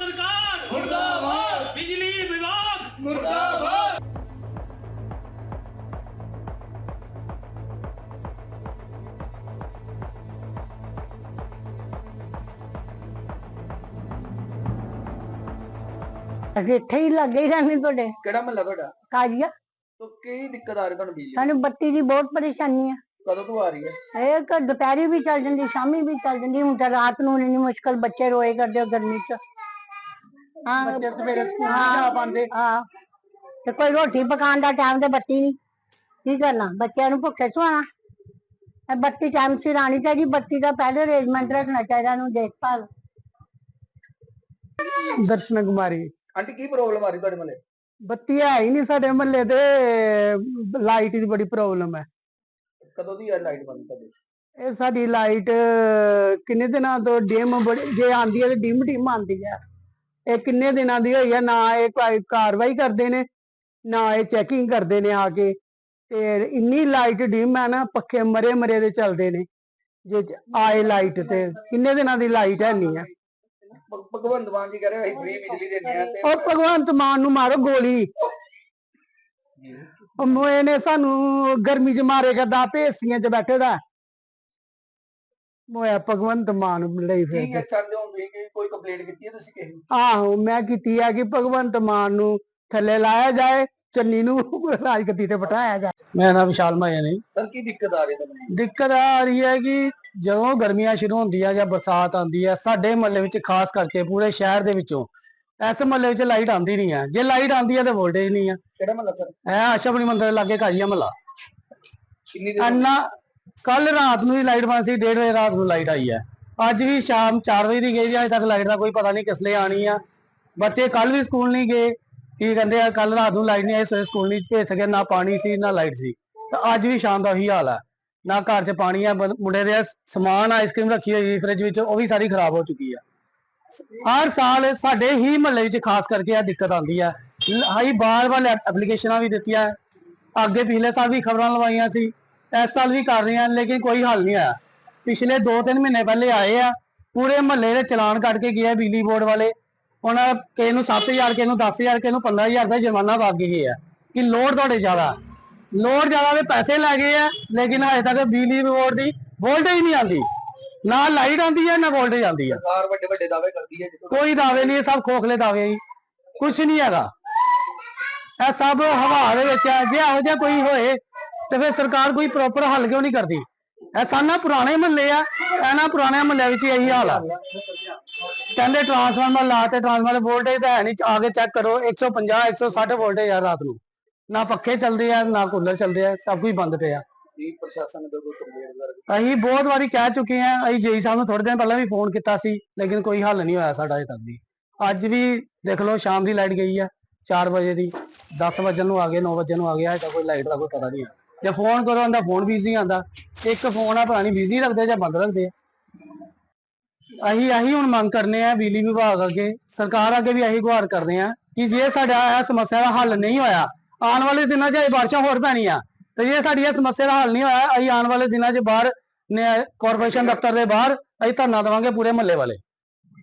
ਸਰਕਾਰ ਮੁਰਦਾਬਾਦ ਬਿਜਲੀ ਵਿਭਾਗ ਮੁਰਦਾਬਾਦ ਅਸੀਂ ਇੱਥੇ ਹੀ ਲੱਗੇ ਹੀ ਰਹਿੰਦੇ ਤੁਹਾਡੇ ਕਿਹੜਾ ਮਹੱਲਾ ਤੁਹਾਡਾ ਕਾਜੀਆ ਤੋ ਕੀ ਦਿੱਕਤ ਆ ਰਹੀ ਤੁਹਾਨੂੰ ਬਿਜਲੀ ਦੀ? ਸਾਨੂੰ ਬੱਤੀ ਦੀ ਬਹੁਤ ਪਰੇਸ਼ਾਨੀ ਆ ਕਦੋਂ ਤੋਂ ਆ ਰਹੀ ਹੈ ਇਹ ਕਿ ਦੁਪਹਿਰੀ ਵੀ ਚੱਲ ਜਾਂਦੀ ਸ਼ਾਮੀ ਵੀ ਚੱਲ ਜਾਂਦੀ ਹੁਣ ਤਾਂ ਰਾਤ ਨੂੰ ਇੰਨੀ ਮੁਸ਼ਕਲ ਬੱਚੇ ਰੋਏ ਕਰਦੇ ਆ ਗਰਮੀ ਚ ਹਾਂ। ਬੱਚੇ ਸਵੇਰੇ ਸਕੂਲ ਹਾਂ, ਨਹੀਂ ਜਾ ਪਾਉਂਦੇ। ਹਾਂ। ਤੇ ਕੋਈ ਰੋਟੀ ਪਕਾਉਣ ਦਾ ਟਾਈਮ ਤੇ ਬੱਤੀ ਨਹੀਂ। ਕੀ ਕਰਨਾ? ਬੱਚਿਆਂ ਨੂੰ ਭੁੱਖੇ ਸੁਆਣਾ ਇਹ ਬੱਤੀ ਟਾਈਮ ਸਿਰ ਆਣੀ ਚਾਹੀਦੀ। ਬੱਤੀ ਦਾ ਪਹਿਲੇ ਅਰੇਂਜਮੈਂਟ ਰੱਖਣਾ ਚਾਹੀਦਾ ਇਹਨੂੰ ਦੇਖਭਾਲ। ਦਰਸ਼ਨ ਕੁਮਾਰੀ। ਆਂਟੀ ਕੀ ਪ੍ਰੋਬਲਮ ਆ ਰਹੀ ਤੁਹਾਡੇ ਮਹੱਲੇ? ਬੱਤੀ ਹੈ ਹੀ ਨਹੀਂ ਸਾਡੇ ਮਹੱਲੇ ਤੇ। ਲਾਈਟ ਦੀ ਬੜੀ ਪ੍ਰੋਬਲਮ ਹੈ। ਕਦੋਂ ਦੀ ਆ ਲਾਈਟ ਬੰਦ ਤੁਹਾਡੀ? ਇਹ ਸਾਡੀ ਲਾਈਟ ਕਿੰਨੇ ਦਿਨਾਂ ਤੋਂ ਡਿਮ ਬੜੀ ਜੇ ਆਂਦੀ ਹੈ ਤੇ ਡਿਮ ਡਿਮ ਆਂਦੀ ਹੈ। ਇਹ ਕਿੰਨੇ ਦਿਨਾਂ ਦੀ ਹੋਈ ਹੈ ਨਾ ਇਹ ਕੋਈ ਕਾਰਵਾਈ ਕਰਦੇ ਨੇ ਨਾ ਇਹ ਚੈਕਿੰਗ ਕਰਦੇ ਨੇ ਆ ਕੇ। ਤੇ ਇੰਨੀ ਲਾਈਟ ਡਿਮ ਹੈ ਨਾ ਪੱਖੇ ਮਰੇ ਮਰੇ ਦੇ ਚੱਲਦੇ ਨੇ। ਜੇ ਆਏ ਲਾਈਟ ਤੇ ਕਿੰਨੇ ਦਿਨਾਂ ਦੀ ਲਾਈਟ ਹੈ ਨਹੀਂ ਹੈ ਭਗਵੰਤ ਮਾਨ ਜੀ ਕਹਿ ਰਹੇ ਅਸੀਂ ਫ੍ਰੀ ਬਿਜਲੀ ਦਿੰਦੇ ਆ ਤੇ ਉਹ ਭਗਵੰਤ ਮਾਨ ਨੂੰ ਮਾਰੋ ਗੋਲੀ। ਉਹ ਮੋਏ ਨੇ ਸਾਨੂੰ ਗਰਮੀ ਚ ਮਾਰੇ ਕਰਦਾ ਭੇਸੀਆਂ ਚ ਬੈਠੇ ਦਾ। ਮੋਇਆ ਭਗਵੰਤ ਮਾਨ ਲਈ ਕੀ ਫਿਰ ਚਾਹੁੰਦੇ ਹੋ ਤੁਸੀਂ ਕਿ ਕੋਈ ਕੰਪਲੇਂਟ ਕੀਤੀ ਹੈ ਤੁਸੀਂ ਕਿਸੇ ਨੂੰ? ਆਹੋ ਮੈਂ ਕੀਤੀ ਹੈ ਕਿ ਭਗਵੰਤ ਮਾਨ ਨੂੰ ਥੱਲੇ ਲਾਇਆ ਜਾਏ ਚੰਨੀ ਨੂੰ ਰਾਜਗੱਦੀ ਤੇ ਬਿਠਾਇਆ ਜਾਏ। ਮੇਰਾ ਨਾਮ ਵਿਸ਼ਾਲ ਮਾਇਆ ਨੇ। ਸਰ ਕੀ ਦਿੱਕਤ ਆ ਰਹੀ ਹੈ ਤੁਹਾਨੂੰ? ਦਿੱਕਤ ਆ ਰਹੀ ਹੈ ਕਿ ਜਦੋਂ ਗਰਮੀਆਂ ਸ਼ੁਰੂ ਹੁੰਦੀਆਂ ਜਾਂ ਬਰਸਾਤ ਆਉਂਦੀ ਹੈ ਸਾਡੇ ਮਹੱਲੇ ਵਿੱਚ ਖਾਸ ਕਰਕੇ ਪੂਰੇ ਸ਼ਹਿਰ ਦੇ ਵਿੱਚੋਂ ਇਸ ਮਹੱਲੇ ਵਿੱਚ ਲਾਈਟ ਆਉਂਦੀ ਨਹੀਂ ਹੈ। ਜੇ ਲਾਈਟ ਆਉਂਦੀ ਹੈ ਤਾਂ ਵੋਲਟੇਜ ਨਹੀਂ ਹੈ। ਕਿਹੜਾ ਮਹੱਲਾ ਸਰ? ਇਹ ਆਸ਼ਾਪੁਰੀ ਮੰਦਿਰ ਦੇ ਲਾਗੇ ਕਾਜੀਆ ਮਹੱਲਾ। ਕਿੰਨੀ ਦੇਰ ਅੰਨਾ ਕੱਲ ਰਾਤ ਨੂੰ ਹੀ ਲਾਈਟ ਬੰਦ ਸੀ 1:30 ਵਜੇ ਰਾਤ ਨੂੰ ਲਾਈਟ ਆਈ ਹੈ। ਅੱਜ ਵੀ ਸ਼ਾਮ 4 ਵਜੇ ਦੀ ਗਈ ਹੈ ਅਜੇ ਤੱਕ ਲਾਈਟ ਦਾ ਕੋਈ ਪਤਾ ਨਹੀਂ ਕਿਸ ਲਈ ਆਣੀ ਆ। ਬੱਚੇ ਕੱਲ ਵੀ ਸਕੂਲ ਨਹੀਂ ਗਏ। ਕੀ ਕਹਿੰਦੇ ਆ ਕੱਲ ਰਾਤ ਨੂੰ ਲਾਈਟ ਨਹੀਂ ਆਈ, ਸਵੇਰੇ ਸਕੂਲ ਨਹੀਂ ਭੇਜ ਸਕੇ, ਨਾ ਪਾਣੀ ਸੀ, ਨਾ ਲਾਈਟ ਸੀ। ਤਾਂ ਅੱਜ ਵੀ ਸ਼ਾਮ ਦਾ ਉਹੀ ਹਾਲ ਹੈ ਨਾ ਘਰ 'ਚ ਪਾਣੀ ਆ ਮੁੰਡੇ ਦੇ ਸਮਾਨ ਆਈਸਕ੍ਰੀਮ ਰੱਖੀ ਹੋਈ ਫ੍ਰਿਜ ਵਿੱਚ, ਉਹ ਵੀ ਸਾਰੀ ਖਰਾਬ ਹੋ ਚੁੱਕੀ ਆ। ਹਰ ਸਾਲ ਸਾਡੇ ਹੀ ਮਹੱਲੇ ਵਿੱਚ ਖਾਸ ਕਰਕੇ ਆ ਦਿੱਕਤ ਆਉਂਦੀ ਆ। ਹਾਈ ਬਾਰ-ਬਾਰ ਐਪਲੀਕੇਸ਼ਨਾਂ ਵੀ ਦਿੱਤੀਆਂ। ਅੱਗੇ ਪਿਛਲੇ ਸਾਲ ਵੀ ਖਬਰਾਂ ਲਵਾਈਆਂ ਸੀ। ਇਸ ਸਾਲ ਵੀ ਕਰ ਰਹੇ ਆ ਲੇਕਿਨ ਕੋਈ ਹੱਲ ਨਹੀਂ ਆਇਆ ਪਿਛਲੇ 2-3 ਮਹੀਨੇ ਪਹਿਲੇ ਆਏ ਆ ਪੂਰੇ ਮਹੱਲੇ ਦੇ ਚਲਾਨ ਕੱਟ ਕੇ ਗਏ ਆ ਬਿਜਲੀ ਬੋਰਡ ਵਾਲੇ। ਹੁਣ ਕਿਸੇ ਨੂੰ 7000 ਕਿਸੇ ਨੂੰ 10000 ਕਿਸੇ ਨੂੰ 15000 ਰੁਪਏ ਜੁਰਮਾਨਾ ਪਾ ਕੇ ਗਏ ਆ ਕਿ ਲੋਡ ਤੁਹਾਡੇ ਜ਼ਿਆਦਾ। ਲੋਡ ਜ਼ਿਆਦਾ ਦੇ ਪੈਸੇ ਲੈ ਗਏ ਆ ਲੇਕਿਨ ਹਜੇ ਤੱਕ ਬਿਜਲੀ ਬੋਰਡ ਦੀ ਵੋਲਟੇਜ ਨਹੀਂ ਆਉਂਦੀ। ਨਾ ਲਾਈਟ ਆਉਂਦੀ ਹੈ ਨਾ ਵੋਲਟੇਜ ਆਉਂਦੀ ਹੈ ਸਰਕਾਰ ਵੱਡੇ ਵੱਡੇ ਦਾਅਵੇ ਕਰਦੀ ਹੈ ਕੋਈ ਦਾਅਵੇ ਨਹੀਂ ਸਭ ਖੋਖਲੇ ਦਾਅਵੇ ਜੀ। ਕੁਝ ਨਹੀਂ ਹੈਗਾ। ਇਹ ਸਭ ਹਵਾ ਦੇ ਵਿੱਚ ਹੈ ਜੇ ਇਹੋ ਜਿਹਾ ਕੋਈ ਹੋਏ ਤੇ ਫਿਰ ਸਰਕਾਰ ਕੋਈ ਪ੍ਰੋਪਰ ਹੱਲ ਕਿਉਂ ਨਹੀਂ ਕਰਦੀ? ਇਹ ਸਾਨਾ ਪੁਰਾਣੇ ਮਹੱਲੇ ਆ ਇਹਨਾਂ ਪੁਰਾਣੇ ਮਹੱਲੇ ਵਿੱਚ ਇਹੀ ਹਾਲ ਆ। ਕਹਿੰਦੇ ਟਰਾਂਸਫਾਰਮਰ ਲਾ ਤੇ ਟਰਾਂਸਫਾਰਮਰ ਵੋਲਟੇਜ ਤਾਂ ਹੈ ਨਹੀਂ, ਆ ਕੇ ਚੈੱਕ ਕਰੋ 150 160 ਵੋਲਟੇਜ ਆ ਰਾਤ ਨੂੰ। ਨਾ ਪੱਖੇ ਚੱਲਦੇ ਆ, ਨਾ ਕੂਲਰ ਚੱਲਦੇ ਆ, ਸਭ ਕੁਝ ਬੰਦ ਪਿਆ। ਪ੍ਰਸ਼ਾਸਨ ਦੇ ਕੋਈ ਕੰਪਲੇਂਟ ਵਗੈਰਾ ਅਸੀਂ ਬਹੁਤ ਵਾਰੀ ਕਹਿ ਚੁੱਕੇ ਆ, ਅਸੀਂ ਜੇਈ ਸਾਹਿਬ ਨੂੰ ਥੋੜੇ ਦਿਨ ਪਹਿਲਾਂ ਵੀ ਫੋਨ ਕੀਤਾ ਸੀ, ਲੇਕਿਨ ਕੋਈ ਹੱਲ ਨਹੀਂ ਹੋਇਆ ਸਾਡਾ ਅਜੇ ਤੱਕ ਵੀ। ਅੱਜ ਵੀ ਦੇਖ ਲਓ, ਸ਼ਾਮ ਦੀ ਲਾਈਟ ਗਈ ਆ 4 ਵਜੇ ਦੀ 10 ਵਜੇ ਨੂੰ ਆ ਗਏ 9 ਵਜੇ ਨੂੰ ਆ ਗਿਆ ਅਜੇ ਕੋਈ ਲਾਈਟ ਦਾ ਕੋਈ ਪਤਾ ਨਹੀਂ। ਆ ਜੇ ਫੋਨ ਕਰੋ, ਆਂਦਾ ਫੋਨ ਬਿਜ਼ੀ ਆਂਦਾ। ਇੱਕ ਫੋਨ ਆ, ਪਤਾ ਨਹੀਂ ਬਿਜ਼ੀ ਰੱਖਦੇ ਜਾਂ ਬੰਦ ਰੱਖਦੇ। ਆ ਅਸੀਂ ਇਹੀ ਹੁਣ ਮੰਗ ਕਰਨੇ ਆ ਬਿਜਲੀ ਵਿਭਾਗ ਅੱਗੇ। ਸਰਕਾਰ ਅੱਗੇ ਵੀ ਇਹੀ ਗੁਹਾਰ ਕਰਦੇ ਆ ਕਿ ਜੇ ਸਾਡਾ ਇਹ ਸਮੱਸਿਆ ਦਾ ਹੱਲ ਨਹੀਂ ਹੋਇਆ, ਆਉਣ ਵਾਲੇ ਦਿਨਾਂ 'ਚ ਇਹ ਬਾਰਿਸ਼ਾਂ ਹੋਰ ਪੈਣੀਆਂ। ਤੇ ਜੇ ਸਾਡੀ ਇਹ ਸਮੱਸਿਆ ਦਾ ਹੱਲ ਨਹੀਂ ਹੋਇਆ, ਅਸੀਂ ਆਉਣ ਵਾਲੇ ਦਿਨਾਂ 'ਚ ਬਾਹਰ ਕਾਰਪੋਰੇਸ਼ਨ ਦਫ਼ਤਰ ਦੇ ਬਾਹਰ ਅਸੀਂ ਧਰਨਾ ਦੇਵਾਂਗੇ ਪੂਰੇ ਮਹੱਲੇ ਵਾਲੇ।